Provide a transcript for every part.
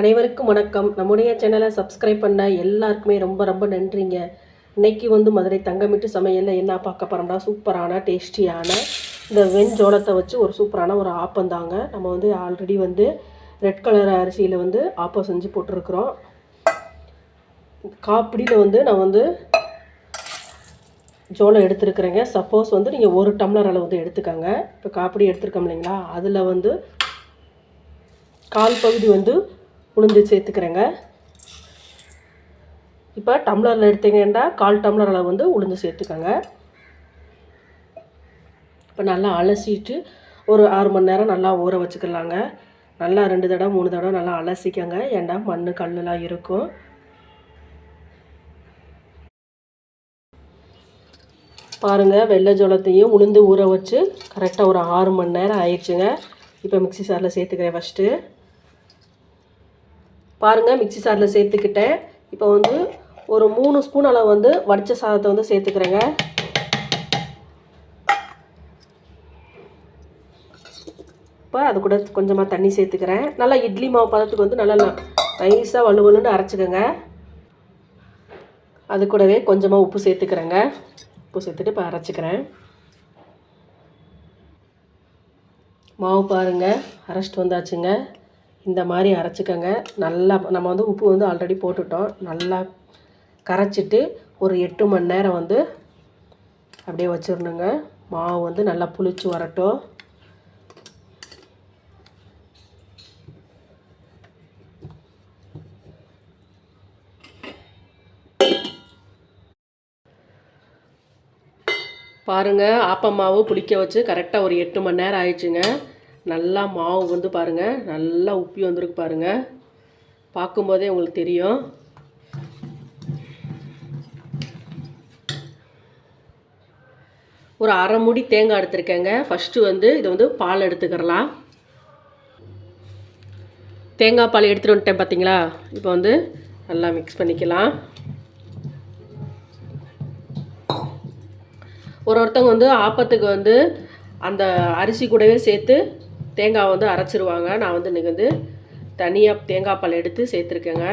அனைவருக்கும் வணக்கம். நம்முடைய சேனலை சப்ஸ்கிரைப் பண்ண எல்லாருக்குமே ரொம்ப ரொம்ப நன்றிங்க. இன்றைக்கி வந்து மதுரை தங்கமிட்டு சமையலில் என்ன பார்க்க போகிறோம்னா சூப்பரான டேஸ்டியான இந்த வெண்ஜோளத்தை வச்சு ஒரு சூப்பரான ஒரு ஆப்பம் தாங்க. நம்ம வந்து ஆல்ரெடி வந்து ரெட் கலர் அரிசியில் வந்து ஆப்பம் செஞ்சு போட்டிருக்கிறோம். காப்பிடியில் வந்து நான் வந்து ஜோளம் எடுத்துருக்குறேங்க. சப்போஸ் வந்து நீங்கள் ஒரு டம்ளர் அளவு வந்து எடுத்துக்கோங்க. இப்போ காப்பிடி எடுத்துருக்கோம் இல்லைங்களா? அதில் வந்து கால் பகுதி வந்து உளுந்து சேர்த்துக்கிறேங்க. இப்போ டம்ளரில் எடுத்தீங்கன்னா கால் டம்ளர் அளவு வந்து உளுந்து சேர்த்துக்கோங்க. இப்போ நல்லா அலசிட்டு ஒரு ஆறு மணி நேரம் நல்லா ஊற வச்சுக்கலாங்க. நல்லா ரெண்டு தடவை மூணு தடவை நல்லா அலசிக்கங்க. ஏன்டா மண் கல்லுலாம் இருக்கும். பாருங்கள் வெள்ளை ஜோளத்தையும் உளுந்து ஊற வச்சு கரெக்டாக ஒரு ஆறு மணி நேரம் ஆயிடுச்சுங்க. இப்போ மிக்ஸி சாரில் சேர்த்துக்கிறேன் ஃபஸ்ட்டு பாருங்கள் மிக்சி சாரில் சேர்த்துக்கிட்டேன். இப்போ வந்து ஒரு மூணு ஸ்பூன் அளவு வந்து வடித்த சாதத்தை வந்து சேர்த்துக்கிறேங்க. இப்போ அது கூட கொஞ்சமாக தண்ணி சேர்த்துக்கிறேன். நல்லா இட்லி மாவு பதத்துக்கு வந்து நல்லா நைஸாக வலு வலுன்னு அரைச்சிக்கோங்க. அது கூடவே கொஞ்சமாக உப்பு சேர்த்துக்கிறேங்க. உப்பு சேர்த்துட்டு இப்போ அரைச்சிக்கிறேன். மாவு பாருங்கள் அரைச்சிட்டு வந்தாச்சுங்க. இந்த மாதிரி அரைச்சிக்கோங்க. நல்லா நம்ம வந்து உப்பு வந்து ஆல்ரெடி போட்டுட்டோம். நல்லா கரைச்சிட்டு ஒரு எட்டு மணி நேரம் வந்து அப்படியே வச்சிடணுங்க. மாவு வந்து நல்லா புளிச்சு வரட்டும். பாருங்கள் ஆப்பம் மாவு வச்சு கரெக்டாக ஒரு எட்டு மணி நேரம் ஆயிடுச்சுங்க. நல்லா மாவு வந்து பாருங்கள் நல்லா உப்பி வந்திருக்கு பாருங்கள் பார்க்கும்போதே உங்களுக்கு தெரியும். ஒரு அரை முடி தேங்காய் எடுத்திருக்கேங்க. ஃபஸ்ட்டு வந்து இதை வந்து பால் எடுத்துக்கிறலாம். தேங்காய் பால் எடுத்துகிட்டு வந்துட்டேன் பார்த்தீங்களா இப்போ வந்து நல்லா மிக்ஸ் பண்ணிக்கலாம். ஒரு ஒருத்தவங்க வந்து ஆப்பத்துக்கு வந்து அந்த அரிசி கூடவே சேர்த்து தேங்காய் வந்து அரைச்சிருவாங்க. நான் வந்து இன்றைக்கி வந்து தனியாக தேங்காய் பால் எடுத்து சேர்த்துருக்கேங்க.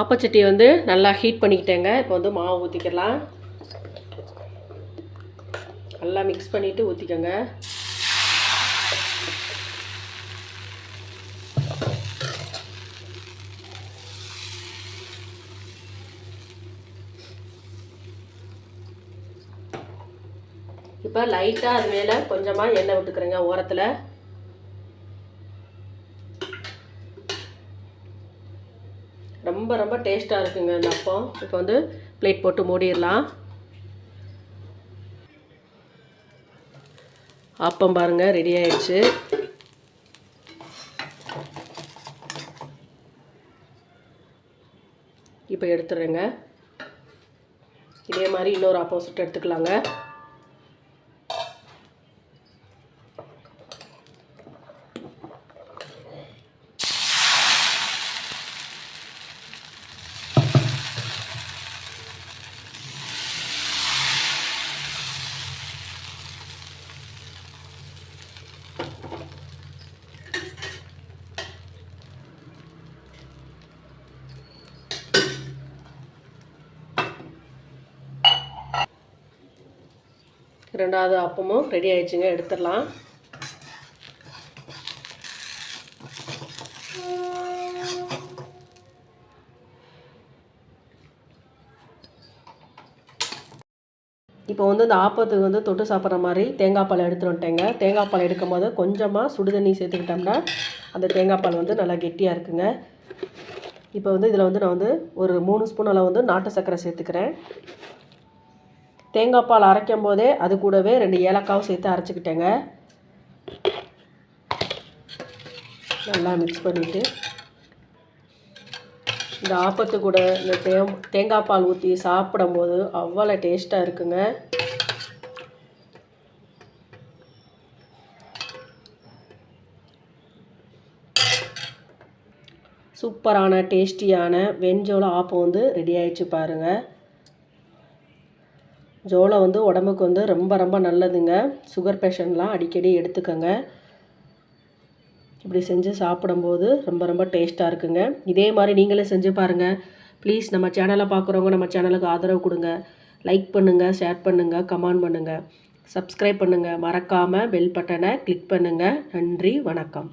ஆப்பச்சட்டியை வந்து நல்லா ஹீட் பண்ணிக்கிட்டேங்க. இப்போ வந்து மாவு ஊற்றிக்கலாம் நல்லா மிக்ஸ் பண்ணிவிட்டு ஊற்றிக்கோங்க இப்போ லைட்டாக அது மேலே கொஞ்சமாக எண்ணெய் விட்டுக்கிறேங்க ஓரத்தில். ரொம்ப ரொம்ப டேஸ்ட்டாக இருக்குங்க இந்த அப்பம். இப்போ வந்து பிளேட் போட்டு மூடிடலாம். அப்பம் பாருங்கள் ரெடி ஆயிடுச்சு. இப்போ எடுத்துடுறேங்க. இதே மாதிரி இன்னொரு அப்பம் சுட்டு எடுத்துக்கலாங்க. ரெண்டாவது அப்பமும் ரெடி ஆயிடுச்சுங்க எடுத்துடலாம். இப்போ வந்து இந்த ஆப்பத்துக்கு வந்து தொட்டு சாப்பிட்ற மாதிரி தேங்காய் பால் எடுத்துகிட்டு வந்துட்டேங்க. தேங்காய் பால் எடுக்கும் போது கொஞ்சமாக சுடுதண்ணி சேர்த்துக்கிட்டோம்னா அந்த தேங்காய் பால் வந்து நல்லா கெட்டியாக இருக்குங்க. இப்போ வந்து இதில் வந்து நான் வந்து ஒரு மூணு ஸ்பூன் அளவு வந்து நாட்டு சர்க்கரை சேர்த்துக்கிறேன். தேங்காய் பால் அரைக்கும் போதே அது கூடவே ரெண்டு ஏலக்காவும் சேர்த்து அரைச்சிக்கிட்டேங்க. நல்லா மிக்ஸ் பண்ணிவிட்டு இந்த ஆப்பத்து கூட இந்த தே தேங்காய் பால் ஊற்றி சாப்பிடும்போது அவ்வளோ டேஸ்ட்டாக இருக்குங்க. சூப்பரான டேஸ்டியான வெஞ்சோள ஆப்பம் வந்து ரெடி ஆயிடுச்சு பாருங்கள் ஜோளம் வந்து உடம்புக்கு வந்து ரொம்ப ரொம்ப நல்லதுங்க. சுகர் பேஷண்ட்லாம் அடிக்கடி எடுத்துக்கோங்க. இப்படி செஞ்சு சாப்பிடும்போது ரொம்ப ரொம்ப டேஸ்ட்டாக இருக்குங்க. இதே மாதிரி நீங்களே செஞ்சு பாருங்கள் ப்ளீஸ் நம்ம சேனலை பார்க்குறவங்க நம்ம சேனலுக்கு ஆதரவு கொடுங்க. லைக் பண்ணுங்கள் ஷேர் பண்ணுங்கள் கமெண்ட் பண்ணுங்கள் சப்ஸ்கிரைப் பண்ணுங்கள் மறக்காமல் பெல் பட்டனை கிளிக் பண்ணுங்கள் நன்றி வணக்கம்.